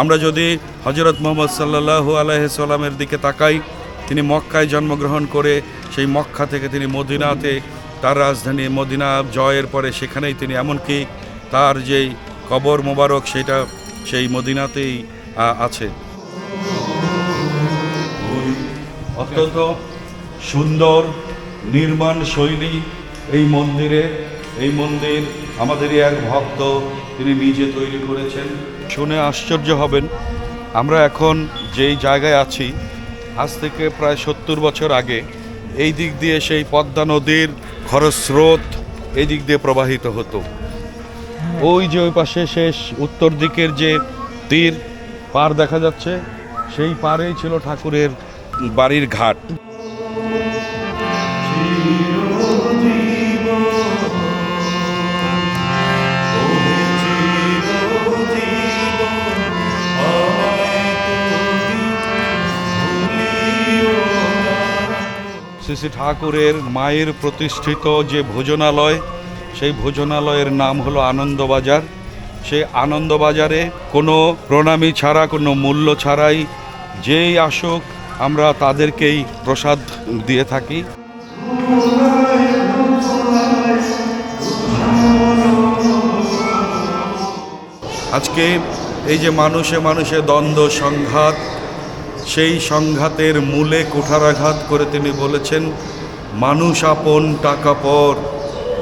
আমরা যদি হজরত মোহাম্মদ সাল্লাহু আলাইসাল্লামের দিকে তাকাই, তিনি মক্কায় জন্মগ্রহণ করে সেই মক্কা থেকে তিনি মদিনাতে, তার রাজধানী মদিনা জয়ের পরে সেখানেই তিনি এমনকি তার যেই কবর মোবারক সেটা সেই মদিনাতেই আছে। অত্যন্ত সুন্দর নির্মাণ শৈলী এই মন্দিরে। এই মন্দির আমাদেরই এক ভক্ত, তিনি নিজে তৈরি করেছেন। শুনে আশ্চর্য হবেন। আমরা এখন যেই জায়গায় আছি, আজ থেকে প্রায় সত্তর বছর আগে, এই দিক দিয়ে সেই পদ্মা নদীর খরস্রোত এই দিক দিয়ে প্রবাহিত হতো। ওই যে ওই পাশে শেষ উত্তর দিকের যে তীর, পার দেখা যাচ্ছে, সেই পারেই ছিল ঠাকুরের বাড়ির ঘাট। শ্রী শ্রী ঠাকুরের মায়ের প্রতিষ্ঠিত যে ভোজনালয়, সেই ভোজনালয়ের নাম হলো আনন্দবাজার। সেই আনন্দবাজারে কোনো প্রণামী ছাড়া, কোনো মূল্য ছাড়াই যেই আসুক, আমরা তাদেরকেই প্রসাদ দিয়ে থাকি। আজকে এই যে মানুষে মানুষে দ্বন্দ্ব, সংঘাত সেই সংঘাতের মূলে কুঠারাঘাত করে তিনি বলেছেন, মানুষ আপন, টাকা পর,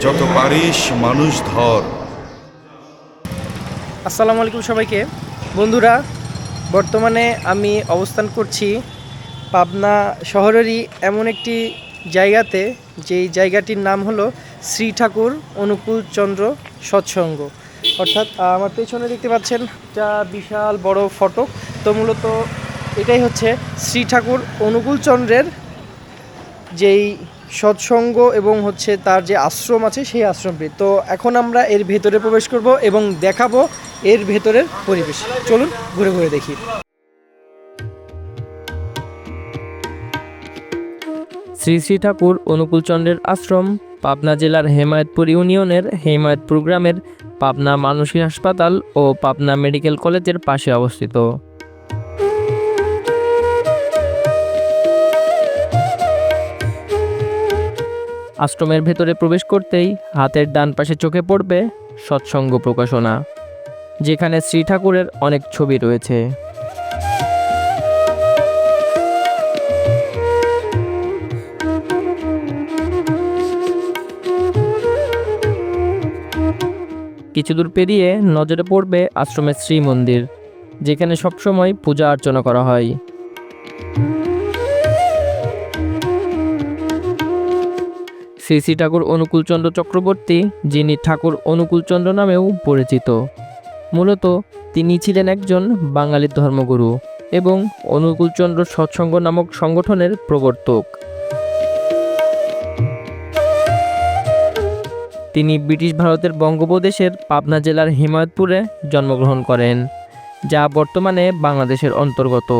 যত পারিস মানুষ ধর। আসসালামু আলাইকুম সবাইকে। বন্ধুরা, বর্তমানে আমি অবস্থান করছি পাবনা শহরেরই এমন একটি জায়গাতে, যেই জায়গাটির নাম হলো শ্রী ঠাকুর অনুকূল চন্দ্র সৎসঙ্গ। অর্থাৎ আমার পেছনে দেখতে পাচ্ছেন যা বিশাল বড় ফটক। তো মূলত এটাই হচ্ছে শ্রী ঠাকুর অনুকূল চন্দ্রের যেই সৎসঙ্গ এবং হচ্ছে তার যে আশ্রম আছে সেই আশ্রমটি তো এখন আমরা এর ভেতরে প্রবেশ করব এবং দেখাবো এর ভেতরের পরিবেশ। চলুন ঘুরে ঘুরে দেখি। শ্রী শ্রী ঠাকুর অনুকূলচন্দ্রের আশ্রম, পাবনা জেলার হেমায়তপুর ইউনিয়নের হেমায়তপুর গ্রামের পাবনা মানসিক হাসপাতাল ও পাবনা মেডিকেল কলেজের পাশে অবস্থিত। আশ্রমের ভেতরে প্রবেশ করতেই হাতের ডান পাশে চোখে পড়বে সৎসঙ্গ প্রকাশনা, যেখানে শ্রী ঠাকুরের অনেক ছবি রয়েছে। কিছু দূর পেরিয়ে নজরে পড়বে আশ্রমের শ্রী মন্দির যেখানে সবসময় পূজা অর্চনা করা হয়। শ্রী শ্রী ঠাকুর অনুকূলচন্দ্র চক্রবর্তী, যিনি ঠাকুর অনুকূলচন্দ্র নামেও পরিচিত। মূলত তিনি ছিলেন একজন বাঙালি ধর্মগুরু এবং অনুকূলচন্দ্র সৎসঙ্গ নামক সংগঠনের প্রবর্তক। তিনি ব্রিটিশ ভারতের বঙ্গোপদেশের পাবনা জেলার হিমায়তপুরে জন্মগ্রহণ করেন, যা বর্তমানে বাংলাদেশের অন্তর্গত।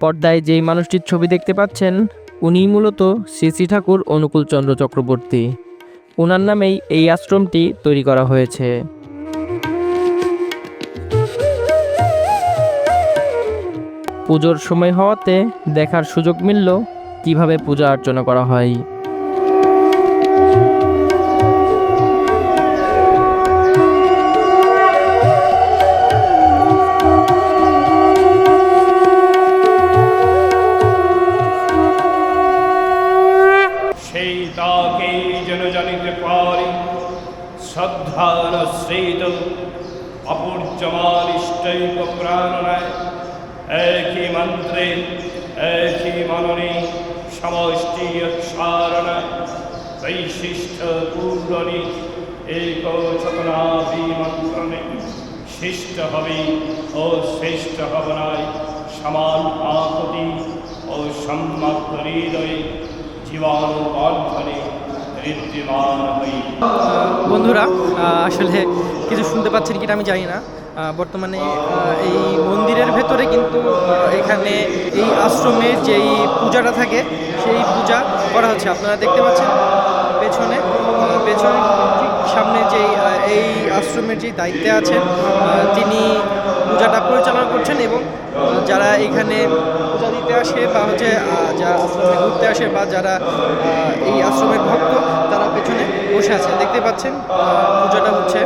পর্দায় যেই মানুষটির ছবি দেখতে পাচ্ছেন উনি মূলত শ্রী ঠাকুর অনুকূলচন্দ্র চক্রবর্তী। ওনার নামেই এই আশ্রমটি তৈরি করা হয়েছে। পুজোর সময় হওয়াতে দেখার সুযোগ মিলল কীভাবে পূজা অর্চনা করা হয়। অপূর্যমান ইষ্টৈক প্রাণনায় একই মন্ত্রে একই মননে সমষ্টি অক্ষারণায় বৈশিষ্ট্য পূর্ণনি এক চতনাভি মন্ত্রণে শিষ্ট হবে ও শ্রেষ্ঠ হবনায় সমান আকুতি ও সম্যক হৃদয়ে জীবাণু বর্ধনে বন্ধুরা আসলে কিছু শুনতে পাচ্ছেন কিনা আমি জানি না। বর্তমানে এই মন্দিরের ভেতরে কিন্তু এখানে এই আশ্রমে যেই পূজাটা থাকে, সেই পূজা করা হচ্ছে। আপনারা দেখতে পাচ্ছেন পেছনে পেছনে ঠিক সামনে যেই এই আশ্রমের যে দায়িত্বে আছেন তিনি পূজাটা পরিচালনা করছেন এবং যারা এখানে পূজা দিতে আসে বা হচ্ছে যারা আশ্রমে ঘুরতে আসে বা যারা এই আশ্রমের ভক্ত, তারা পেছনে বসে আছে দেখতে পাচ্ছেন পূজাটা হচ্ছে।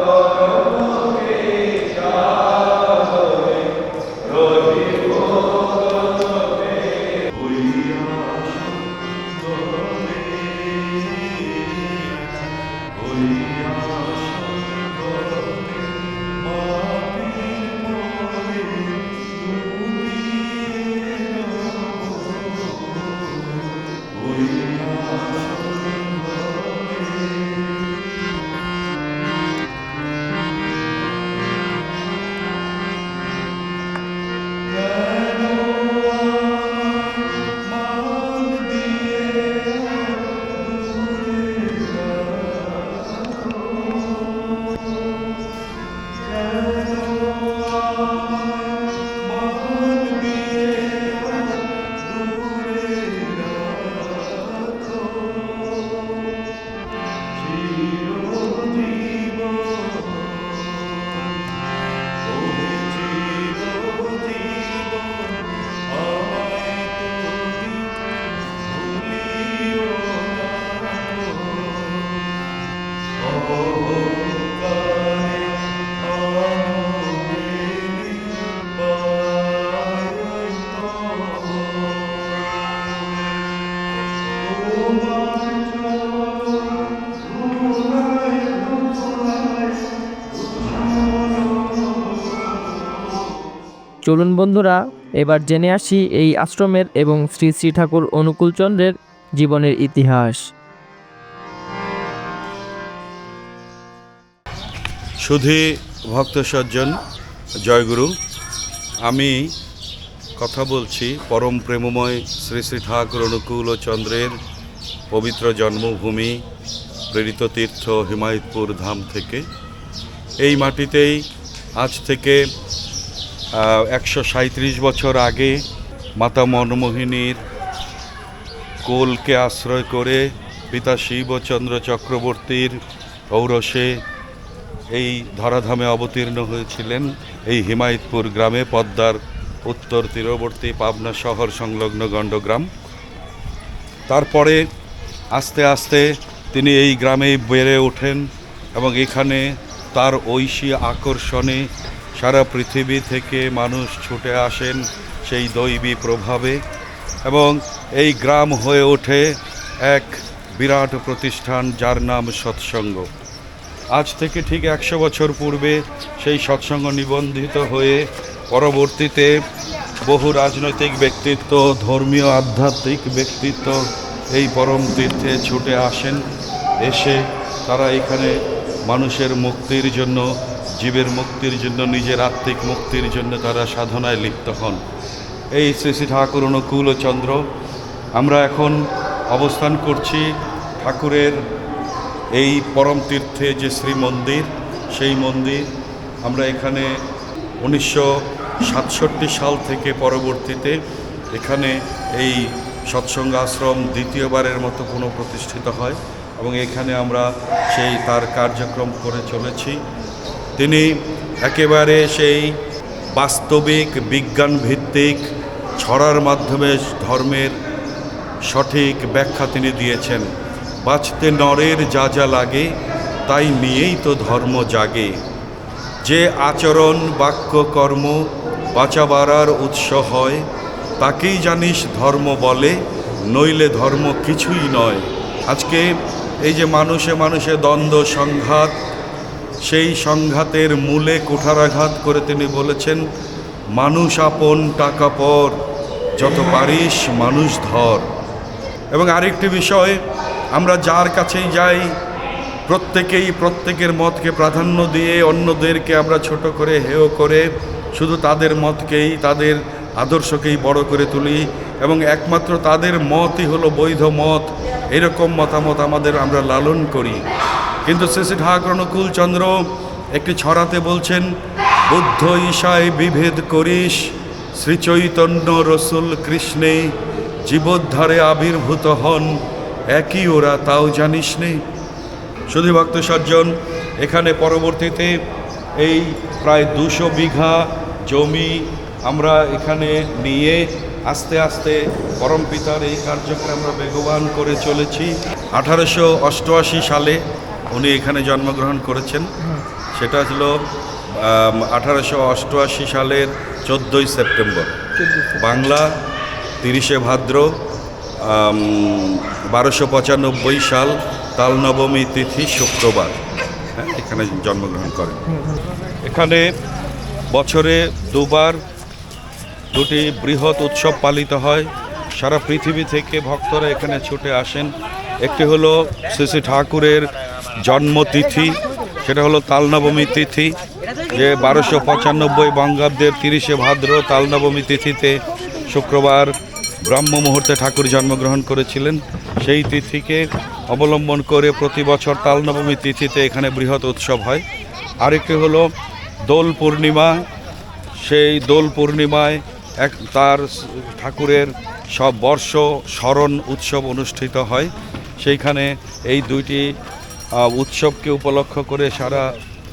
চলুন বন্ধুরা, এবার জেনে আসি এই আশ্রমের এবং শ্রী শ্রী ঠাকুর অনুকূলচন্দ্রের জীবনের ইতিহাস। সুধী ভক্ত সজ্জন জয়গুরু আমি কথা বলছি পরম প্রেমময় শ্রী শ্রী ঠাকুর অনুকূল চন্দ্রের পবিত্র জন্মভূমি প্রেরিত তীর্থ হিমায়তপুর ধাম থেকে। এই মাটিতেই আজ থেকে একশো বছর আগে মাতা মনমোহিনীর কোলকে আশ্রয় করে পিতা শিবচন্দ্র চক্রবর্তীর ঔরসে এই ধরাধামে অবতীর্ণ হয়েছিলেন এই হিমায়তপুর গ্রামে পদ্মার উত্তর তীরবর্তী পাবনা শহর সংলগ্ন গণ্ডগ্রাম। তারপরে আস্তে আস্তে তিনি এই গ্রামেই বেড়ে ওঠেন এবং এখানে তার ঐশী আকর্ষণে সারা পৃথিবী থেকে মানুষ ছুটে আসেন সেই দৈবী প্রভাবে এবং এই গ্রাম হয়ে ওঠে এক বিরাট প্রতিষ্ঠান যার নাম সৎসঙ্গ। আজ থেকে ঠিক একশো বছর পূর্বে সেই সৎসঙ্গ নিবন্ধিত হয়ে পরবর্তীতে বহু রাজনৈতিক ব্যক্তিত্ব, ধর্মীয় আধ্যাত্মিক ব্যক্তিত্ব এই পরম তীর্থে ছুটে আসেন। এসে তারা এখানে মানুষের মুক্তির জন্য জীবের মুক্তির জন্য, নিজের আত্মিক মুক্তির জন্য তারা সাধনায় লিপ্ত হন। এই শ্রী শ্রী ঠাকুর অনুকূল চন্দ্র, আমরা এখন অবস্থান করছি ঠাকুরের এই পরম তীর্থে যে শ্রী মন্দির সেই মন্দির। আমরা এখানে উনিশশো সাতষট্টি সাল থেকে পরবর্তীতে এখানে এই সৎসঙ্গ আশ্রম দ্বিতীয়বারের মতো পুনঃপ্রতিষ্ঠিত হয় এবং এখানে আমরা সেই তার কার্যক্রম করে চলেছি। তিনি একেবারে সেই বাস্তবিক বিজ্ঞান ভিত্তিক ছড়ার মাধ্যমে ধর্মের সঠিক ব্যাখ্যা তিনি দিয়েছেন। বাঁচতে নরের যা যা লাগে, তাই নিয়েই তো ধর্ম জাগে। যে আচরণ, বাক্য, কর্ম বাঁচাবাড়ার উৎস হয়, তাকেই জানিস ধর্ম বলে, নইলে ধর্ম কিছুই নয়। আজকে এই যে মানুষে মানুষে দ্বন্দ্ব, সংঘাত সেই সংঘাতের মূলে কুঠারাঘাত করে তিনি বলেছেন, মানুষ আপন, টাকা পর, যত পারিস মানুষ ধর। এবং আরেকটি বিষয়, আমরা যার কাছেই যাই, প্রত্যেকেই প্রত্যেকের মতকে প্রাধান্য দিয়ে অন্যদেরকে আমরা ছোট করে, হেয় করে, শুধু তাদের মতকেই, তাদের আদর্শকেই বড় করে তুলি এবং একমাত্র তাদের মতই হলো বৈধ মত। এরকম মতামত আমাদের আমরা লালন করি। কিন্তু শ্রী ঠাকুর অনুকূল চন্দ্র একটি ছড়াতে বলছেন, বুদ্ধ ঈশায় বিভেদ করিস শ্রীচৈতন্য রসুল কৃষ্ণে জীবোদ্ধারে আবির্ভূত হন, একই ওরা তাও জানিস নে শুধু ভক্ত সজ্জন, এখানে পরবর্তীতে এই প্রায় দুশো বিঘা জমি আমরা এখানে নিয়ে আস্তে আস্তে পরমপিতার এই কার্যক্রম আমরা বেগবান করে চলেছি। আঠারোশো অষ্টআশি সালে উনি এখানে জন্মগ্রহণ করেছেন। সেটা ছিল আঠারোশো অষ্টআশি সালের চোদ্দোই সেপ্টেম্বর। বাংলা তিরিশে ভাদ্র বারোশো পঁচানব্বই সাল তাল নবমী তিথি শুক্রবার। হ্যাঁ এখানে জন্মগ্রহণ করেন। এখানে বছরে দুবার দুটি বৃহৎ উৎসব পালিত হয়। সারা পৃথিবী থেকে ভক্তরা এখানে ছুটে আসেন। একটি হলো শ্রী শ্রী ঠাকুরের জন্মতিথি, সেটা হলো তালনবমী তিথি, যে বারোশো পঁচানব্বই বঙ্গাব্দের তিরিশে ভাদ্র তালনবমী তিথিতে শুক্রবার ব্রহ্ম মুহূর্তে ঠাকুর জন্মগ্রহণ করেছিলেন। সেই তিথিকে অবলম্বন করে প্রতি বছর তালনবমী তিথিতে এখানে বৃহৎ উৎসব হয়। আরেকটি হলো দোল পূর্ণিমা, সেই দোল পূর্ণিমায় এক তার ঠাকুরের সব বর্ষ স্মরণ উৎসব অনুষ্ঠিত হয়। সেইখানে এই দুইটি উৎসবকে উপলক্ষ করে সারা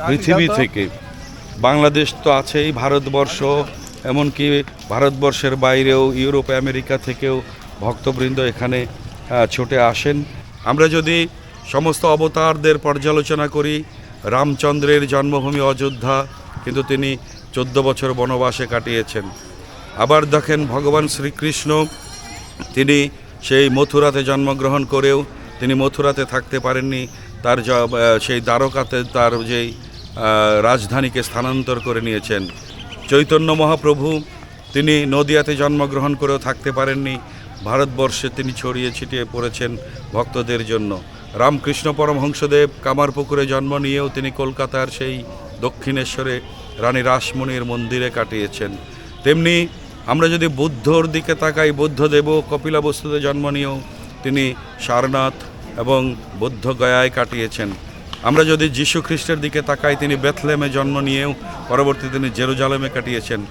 পৃথিবী থেকে। বাংলাদেশ তো আছেই ভারতবর্ষ এমনকি ভারতবর্ষের বাইরেও ইউরোপ আমেরিকা থেকেও ভক্তবৃন্দ এখানে ছুটে আসেন। আমরা যদি সমস্ত অবতারদের পর্যালোচনা করি রামচন্দ্রের জন্মভূমি অযোধ্যা কিন্তু তিনি চোদ্দ বছর বনবাসে কাটিয়েছেন। আবার দেখেন ভগবান শ্রীকৃষ্ণ তিনি সেই মথুরাতে জন্মগ্রহণ করেও তিনি মথুরাতে থাকতে পারেননি। তার সেই দ্বারকাতে তার যেই রাজধানীকে স্থানান্তর করে নিয়েছেন। চৈতন্য মহাপ্রভু, তিনি নদিয়াতে জন্মগ্রহণ করেও থাকতে পারেননি। ভারতবর্ষে তিনি ছড়িয়ে ছিটিয়ে পড়েছেন ভক্তদের জন্য। রামকৃষ্ণ পরমহংসদেব কামারপুকুরে জন্ম নিয়েও তিনি কলকাতার সেই দক্ষিণেশ্বরে রানী রাসমণির মন্দিরে কাটিয়েছেন। তেমনি আমরা যদি বুদ্ধর দিকে তাকাই, বুদ্ধদেবও কপিলাবস্তুতে জন্ম নিয়েও তিনি সারনাথ এবং বুদ্ধ গয়ায় কাটিয়েছেন। আমরা যদি যীশু খ্রিস্টের দিকে তাকাই, তিনি বেথলেমে জন্ম নিয়েও পরবর্তী তিনি জেরুজালেমে কাটিয়েছেন।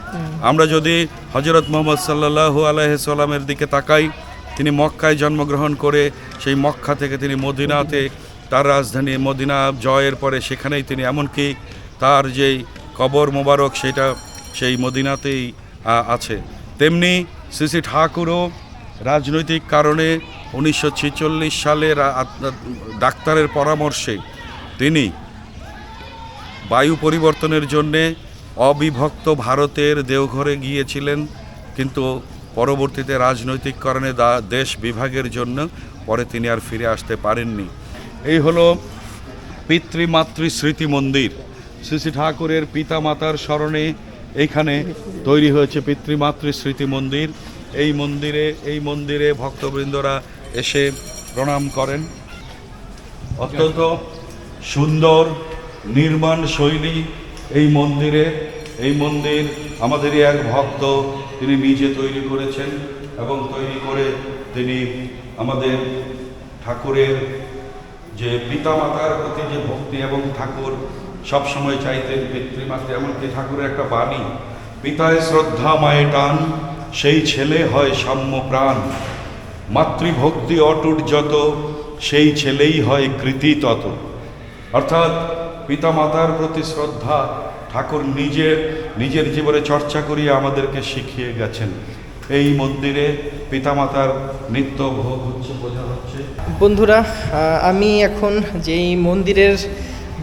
আমরা যদি হজরত মোহাম্মদ সাল্লাহু আলাইসাল্লামের দিকে তাকাই, তিনি মক্কায় জন্মগ্রহণ করে সেই মক্কা থেকে তিনি মদিনাতে, তার রাজধানী মদিনা জয়ের পরে সেখানেই তিনি এমনকি তার যেই কবর মোবারক, সেটা সেই মদিনাতেই আছে। তেমনি শ্রী শ্রী ঠাকুরও রাজনৈতিক কারণে উনিশশো সালে ডাক্তারের পরামর্শে তিনি বায়ু পরিবর্তনের জন্যে অবিভক্ত ভারতের দেওঘরে গিয়েছিলেন, কিন্তু পরবর্তীতে রাজনৈতিক কারণে দেশ বিভাগের জন্য পরে তিনি আর ফিরে আসতে পারেননি। এই হলো পিতৃমাতৃ স্মৃতি মন্দির। শ্রী শ্রী ঠাকুরের পিতা মাতার স্মরণে এইখানে তৈরি হয়েছে পিতৃমাতৃ স্মৃতি মন্দির। এই মন্দিরে এই মন্দিরে ভক্তবৃন্দরা এসে প্রণাম করেন। অত্যন্ত সুন্দর নির্মাণ শৈলী এই মন্দিরে। এই মন্দির আমাদেরই এক ভক্ত, তিনি নিজে তৈরি করেছেন এবং তৈরি করে তিনি আমাদের ঠাকুরের যে পিতামাতার প্রতি যে ভক্তি এবং ঠাকুর সবসময় চাইতেন পিতৃমাতৃ, এমনকি ঠাকুরের একটা বাণী, পিতায় শ্রদ্ধা মায়ে টান, সেই ছেলে হয় সাম্য প্রাণ। মাতৃভক্তি অটুট যত, সেই ছেলেই হয় কৃতি তত। অর্থাৎ পিতামাতার প্রতি শ্রদ্ধা, ঠাকুর নিজের নিজের জীবনে চর্চা করিয়ে আমাদেরকে শিখিয়ে গেছেন। এই মন্দিরে পিতামাতার নিত্য ভোগ হচ্ছে বোঝা হচ্ছে। বন্ধুরা আমি এখন যেই মন্দিরের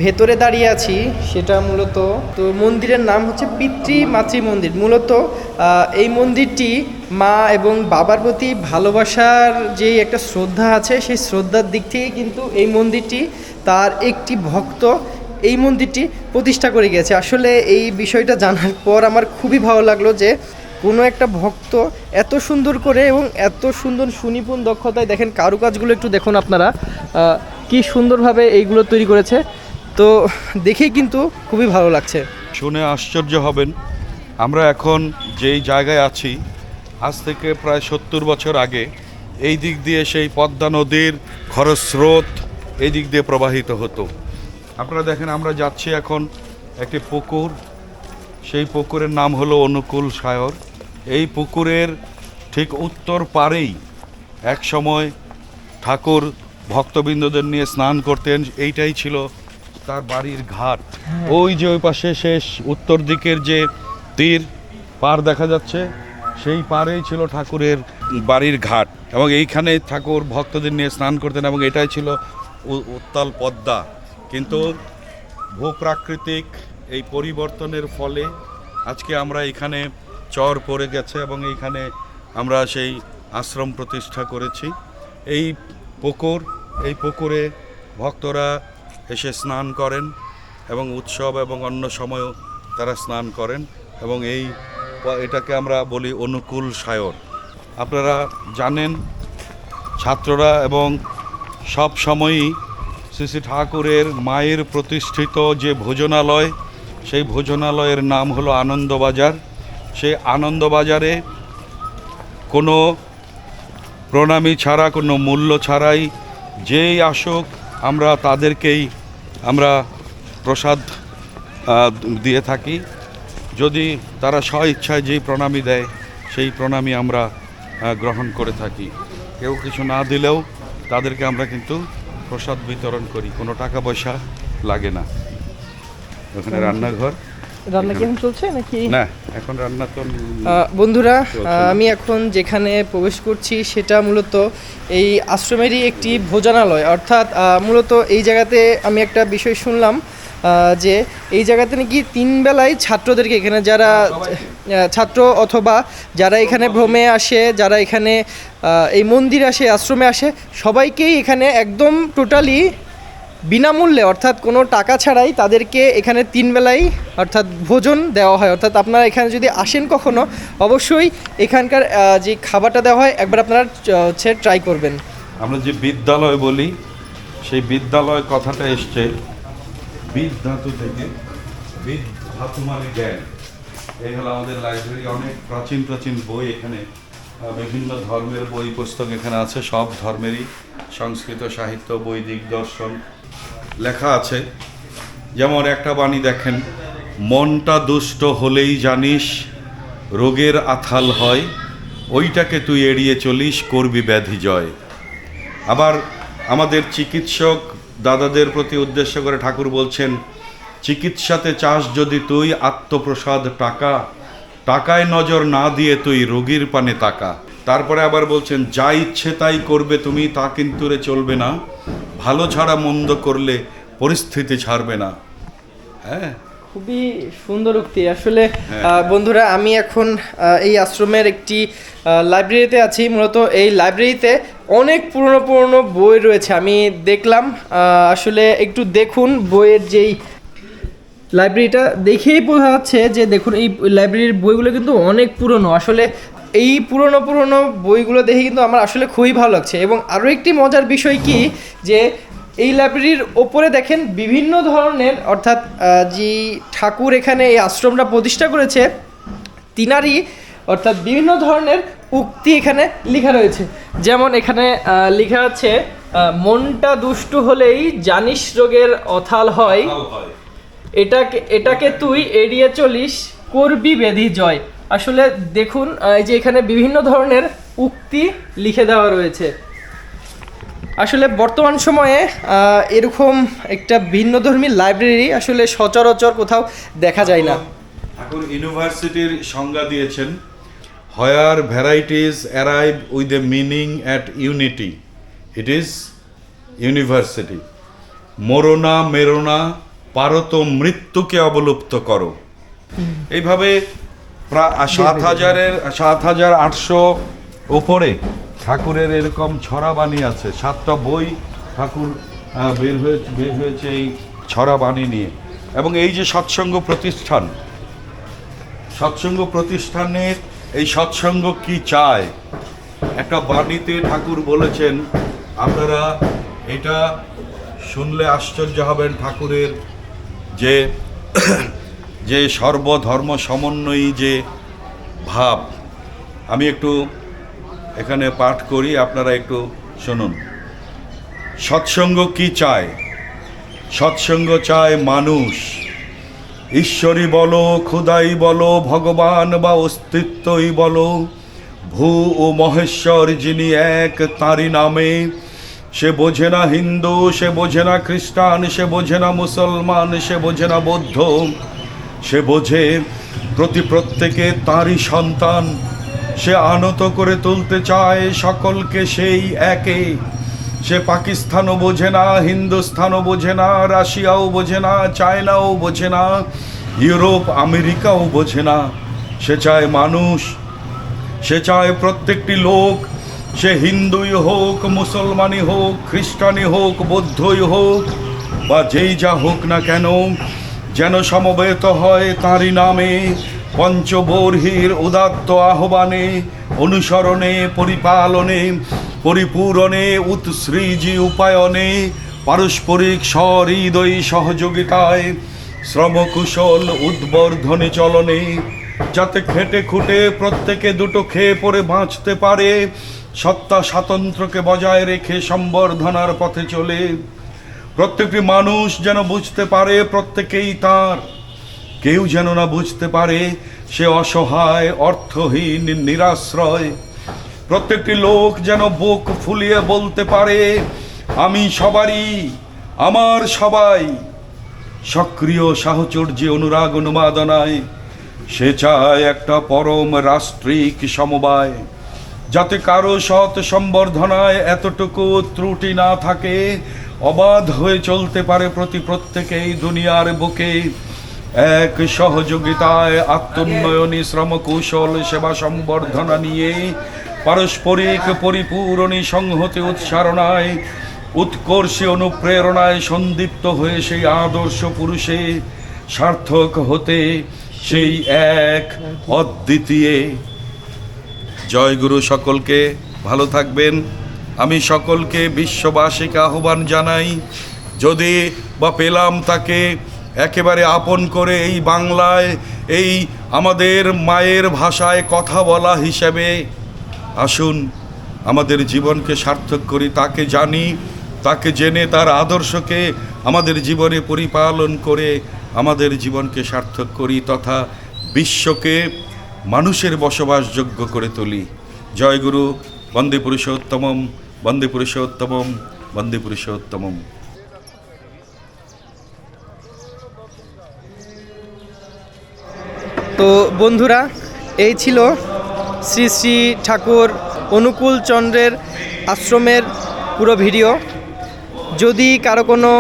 ভেতরে দাঁড়িয়ে আছি, সেটা মূলত তো মন্দিরের নাম হচ্ছে পিতৃ মাতৃ মন্দির। মূলত এই মন্দিরটি মা এবং বাবার প্রতি ভালোবাসার যে একটা শ্রদ্ধা আছে, সেই শ্রদ্ধার দিক থেকে কিন্তু এই মন্দিরটি তার একটি ভক্ত এই মন্দিরটি প্রতিষ্ঠা করে গেছে। আসলে এই বিষয়টা জানার পর আমার খুবই ভালো লাগল যে কোনো একটা ভক্ত এত সুন্দর করে এবং এত সুন্দর সুনিপুণ দক্ষতায় দেখেন কারুকাজগুলো একটু দেখুন আপনারা কি সুন্দরভাবে এইগুলো তৈরি করেছে। তো দেখেই কিন্তু খুবই ভালো লাগছে। শুনে আশ্চর্য হবেন, আমরা এখন যেই জায়গায় আছি, আজ থেকে প্রায় সত্তর বছর আগে, এই দিক দিয়ে সেই পদ্মা নদীর খরস্রোত এই দিক দিয়ে প্রবাহিত হতো। আপনারা দেখেন, আমরা যাচ্ছি এখন একটি পুকুর, সেই পুকুরের নাম হলো অনুকূল সায়র এই পুকুরের ঠিক উত্তর পারেই এক সময় ঠাকুর ভক্তবৃন্দদের নিয়ে স্নান করতেন, এইটাই ছিল তার বাড়ির ঘাট। ওই যে ওই পাশে শেষ উত্তর দিকের যে তীর পার দেখা যাচ্ছে সেই পারেই ছিল ঠাকুরের বাড়ির ঘাট এবং এইখানে ঠাকুর ভক্তদের নিয়ে স্নান করতেন এবং এটাই ছিল উত্তাল পদ্মা। কিন্তু ভূপ্রাকৃতিক এই পরিবর্তনের ফলে আজকে আমরা এখানে চর পড়ে গেছে এবং এইখানে আমরা সেই আশ্রম প্রতিষ্ঠা করেছি। এই পুকুর এই পুকুরে ভক্তরা এসে স্নান করেন এবং উৎসব এবং অন্য সময়ও তারা স্নান করেন এবং এই এটাকে আমরা বলি অনুকূল সায়র আপনারা জানেন, ছাত্ররা এবং সব সময়ই শ্রী শ্রী ঠাকুরের মায়ের প্রতিষ্ঠিত যে ভোজনালয়, সেই ভোজনালয়ের নাম হলো আনন্দবাজার। সেই আনন্দবাজারে কোনো প্রণামী ছাড়া, কোনো মূল্য ছাড়াই যেই আসুক, আমরা তাদেরকেই আমরা প্রসাদ দিয়ে থাকি। যদি তারা স্ব ইচ্ছায় যেই প্রণামী দেয় সেই প্রণামী আমরা গ্রহণ করে থাকি। কেউ কিছু না দিলেও তাদেরকে আমরা কিন্তু প্রসাদ বিতরণ করি। কোনো টাকা পয়সা লাগে না। ওখানে রান্নাঘর। রান্না কেমন চলছে নাকি? না এখন রান্না তো বন্ধুরা আমি এখন যেখানে প্রবেশ করছি সেটা মূলত এই আশ্রমেরই একটি ভোজনালয়। অর্থাৎ মূলত এই জায়গাতে আমি একটা বিষয় শুনলাম যে এই জায়গাতে নাকি তিন বেলায় ছাত্রদেরকে এখানে যারা ছাত্র অথবা যারা এখানে ভ্রমে আসে যারা এখানে এই মন্দির আসে আশ্রমে আসে সবাইকেই এখানে একদম টোটালি বিনামূল্যে, অর্থাৎ কোনো টাকা ছাড়াই তাদেরকে এখানে তিন বেলায় অর্থাৎ ভোজন দেওয়া হয়। অর্থাৎ আপনারা এখানে যদি আসেন কখনো, অবশ্যই এখানকার যে খাবারটা দেওয়া হয়, একবার আপনারা হচ্ছে ট্রাই করবেন। আমরা যে বিদ্যালয় বলি, সেই বিদ্যালয় কথাটা এসছে বিদ ধাতু থেকে বিদ ধাতু মানে জ্ঞান। এই হলো আমাদের লাইব্রেরি অনেক প্রাচীন প্রাচীন বই এখানে বিভিন্ন ধর্মের বই, পুস্তক এখানে আছে, সব ধর্মেরই সংস্কৃত সাহিত্য, বৈদিক, দর্শন। লেখা আছে, যেমন একটা বাণী দেখেন, মনটা দুষ্ট হলেই জানিস, রোগের আথাল হয়, ওইটাকে তুই এড়িয়ে চলিস, করবি ব্যাধি জয়। আবার আমাদের চিকিৎসক দাদাদের প্রতি উদ্দেশ্য করে ঠাকুর বলছেন, চিকিৎসাতে চাস যদি তুই আত্মপ্রসাদ টাকা, টাকায় নজর না দিয়ে তুই রোগীর পানে তাকা। তারপরে আবার বলছেন, যা ইচ্ছে তাই করবে তুমি, তা কিন্তু রে চলবে না। ভালো ছাড়া মন্দ করলে পরিস্থিতি ছাড়বে না। হ্যাঁ? খুবই সুন্দর উক্তি। আসলে বন্ধুরা আমি এখন এই আশ্রমের একটি লাইব্রেরিতে আছি। মূলত এই লাইব্রেরিতে অনেক পুরনো পুরনো বই রয়েছে। আমি দেখলাম আসলে একটু দেখুন বইয়ের যেই লাইব্রেরিটা দেখেই বোঝা যাচ্ছে যে দেখুন এই লাইব্রেরির বইগুলো কিন্তু অনেক পুরনো। আসলে এই পুরনো পুরনো বইগুলো দেখে কিন্তু আমার আসলে খুবই ভালো লাগছে। এবং আরও একটি মজার বিষয় কি? যে এই লাইব্রেরির ওপরে দেখেন বিভিন্ন ধরনের অর্থাৎ যে ঠাকুর এখানে এই আশ্রমটা প্রতিষ্ঠা করেছে তিনারই অর্থাৎ বিভিন্ন ধরনের উক্তি এখানে লেখা রয়েছে। যেমন এখানে লেখা আছে মনটা দুষ্টু হলেই জানিস রোগের অথাল হয়। এটাকে এটাকে তুই এড়িয়ে চলিস করবি ব্যাধি জয়। আসলে দেখুন এই যে এখানে বিভিন্ন ধরনের উক্তি লিখে দেওয়া রয়েছে। আসলে বর্তমান সময়ে এরকম একটা ভিন্নধর্মী লাইব্রেরি আসলে সচরাচর কোথাও দেখা যায় না। এখন ইউনিভার্সিটির সংজ্ঞা দিয়েছেন where varieties arrive with a meaning at unity it is university মরোনা মেরোনা পারত মৃত্যুকে অবলুপ্ত করো এইভাবে প্রায় সাত হাজারের সাত হাজার আটশো ওপরে ঠাকুরের এরকম ছড়া বাণী আছে। সাতটা বই ঠাকুর বের হয়ে বের হয়েছে এই ছড়া বাণী নিয়ে। এবং এই যে সৎসঙ্গ প্রতিষ্ঠান সৎসঙ্গ প্রতিষ্ঠানের এই সৎসঙ্গ কি চায়? একটা বাণীতে ঠাকুর বলেছেন আপনারা এটা শুনলে আশ্চর্য হবেন ঠাকুরের যে যে সর্বধর্ম সমন্বয়ী যে ভাব, আমি একটু এখানে পাঠ করি, আপনারা একটু শুনুন। সৎসঙ্গ কি চায়? সৎসঙ্গ চায় মানুষ। ঈশ্বরী বলো, খুদাই বলো, ভগবান বা অস্তিত্বই বলো। ভূ ও মহেশ্বর যিনি এক, তাঁরই নামে। সে বোঝে না হিন্দু, সে বোঝে না খ্রিস্টান, সে বোঝে না মুসলমান, সে বোঝে না বৌদ্ধ। সে বোঝে প্রতি প্রত্যেকে তাঁরই সন্তান। সে আনত করে তুলতে চায় সকলকে সেই একে। সে পাকিস্তানও বোঝে না হিন্দুস্থানও বোঝে না, রাশিয়াও বোঝে না, চায়নাও বোঝে না, ইউরোপ, আমেরিকাও বোঝে না। সে চায় মানুষ, সে চায় প্রত্যেকটি লোক। সে হিন্দুই হোক, মুসলমানই হোক, খ্রিস্টানই হোক, বৌদ্ধই হোক, বা যেই যা হোক না কেন যেন সমবেত হয় তাঁরই নামে পঞ্চবর্হির উদাত্ত আহ্বানে, অনুসরণে, পরিপালনে, পরিপূরণে, উৎসৃজি উপায়নে, পারস্পরিক সহৃদয়ী সহযোগিতায়, শ্রমকুশল উদ্বর্ধনে চলনে, যাতে খেটে খুঁটে প্রত্যেকে দুটো খেয়ে পরে বাঁচতে পারে, সত্তা স্বাতন্ত্র্যকে বজায় রেখে সম্বর্ধনার পথে চলে। প্রত্যেকটি মানুষ যেন বুঝতে পারে, প্রত্যেকেই তার। কেউ যেন না বুঝতে পারে, সে অসহায়, অর্থহীন, নিরাশ্রয়। প্রত্যেকটি লোক যেন বুক ফুলিয়ে বলতে পারে, আমি সবারই, আমার সবাই। সক্রিয় সাহচর্যে অনুরাগ অনুমাদনায় সে চায় একটা পরম রাষ্ট্রিক সমবায়। যাতে কারও সৎ সম্বর্ধনায় এতটুকু ত্রুটি না থাকে অবাধ হয়ে চলতে পারে প্রতি প্রত্যেকেই দুনিয়ার বুকে। এক সহযোগিতায় আত্মোন্নয়নী শ্রম কৌশল সেবা সম্বর্ধনা নিয়ে পারস্পরিক পরিপূরণী সংহতি উৎসারণায় উৎকর্ষে অনুপ্রেরণায় সন্দীপ্ত হয়ে সেই আদর্শ পুরুষে সার্থক হতে সেই এক অদ্বিতীয়। জয় গুরু সকলকে, ভালো থাকবেন। আমি সকলকে বিশ্ববাসীকে আহ্বান জানাই, যদি বা পেলাম তাকে একেবারে আপন করে এই বাংলায়, এই আমাদের মায়ের ভাষায় কথা বলা হিসেবে আসুন, আমাদের জীবনকে সার্থক করি, তাকে জানি, তাকে জেনে, তার আদর্শকে আমাদের জীবনে পরিপালন করে আমাদের জীবনকে সার্থক করি তথা বিশ্বকে মানুষের বসবাসযোগ্য করে তুলি। জয়গুরু বন্দে পুরুষোত্তমম। বন্দে পুরুষোত্তমম বন্দে পুরুষোত্তমম তো বন্ধুরা, এই ছিল শ্রী শ্রী ঠাকুর অনুকূল চন্দ্রের আশ্রমের পুরো ভিডিও। যদি কারও কোনো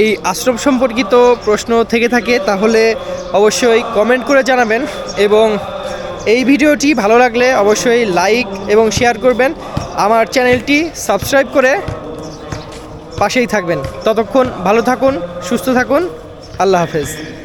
এই আশ্রম সম্পর্কিত প্রশ্ন থেকে থাকে, তাহলে অবশ্যই কমেন্ট করে জানাবেন এবং এই ভিডিওটি ভালো লাগলে অবশ্যই লাইক এবং শেয়ার করবেন। আমার চ্যানেলটি সাবস্ক্রাইব করে পাশেই থাকবেন। ততক্ষণ ভালো থাকুন, সুস্থ থাকুন। আল্লাহ হাফেজ।